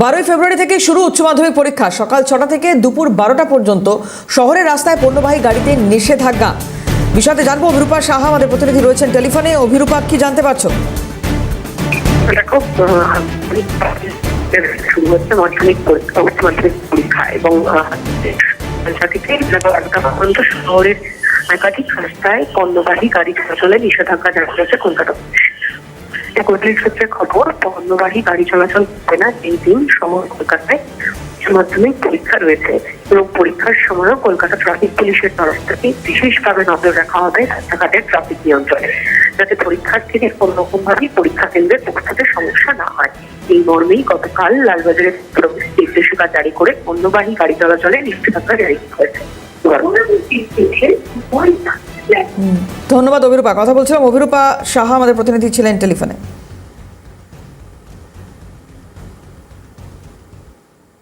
বারোই ফেব্রুয়ারি থেকে শুরু উচ্চ মাধ্যমিক পরীক্ষা। সকাল ছটা থেকে দুপুর বারোটা পর্যন্ত শহরের রাস্তায় পণ্যবাহী গাড়িতে নিষেধাজ্ঞা। বিষয়তে জানব অভিরূপা সাহা, আমাদের প্রতিনিধি রয়েছেন টেলিফোনে। অভিরূপা, কি জানতে পারছ? মাধ্যমিক পরীক্ষা পরীক্ষা এবং শহরের পণ্যবাহী গাড়ি নিষেধাজ্ঞা করেছে কলকাতা পুলিশ একত্রিশ সূত্রে খবর পণ্যবাহী গাড়ি চলাচল হবে না, এই দিন শহর কলকাতায় মাধ্যমিক পরীক্ষা রয়েছে এবং পরীক্ষার সময়ও কলকাতা ট্রাফিক পুলিশের তরফ থেকে বিশেষভাবে নজর রাখা হবে রাস্তাঘাটের ট্রাফিক নিয়ন্ত্রণে, যাতে পরীক্ষার্থীদের কোনো রকম ভাবে পরীক্ষা কেন্দ্রে পৌঁছাতে সমস্যা না হয়। এই মর্মেই গতকাল লালবাজারের নির্দেশিকা জারি করে পণ্যবাহী গাড়ি চলাচলে নিষেধাজ্ঞা জারি করেছে। ধন্যবাদ অভিরূপা। কথা বলছিলাম অভিরূপা সাহা আমাদের প্রতিনিধি ছিলেন টেলিফোনে।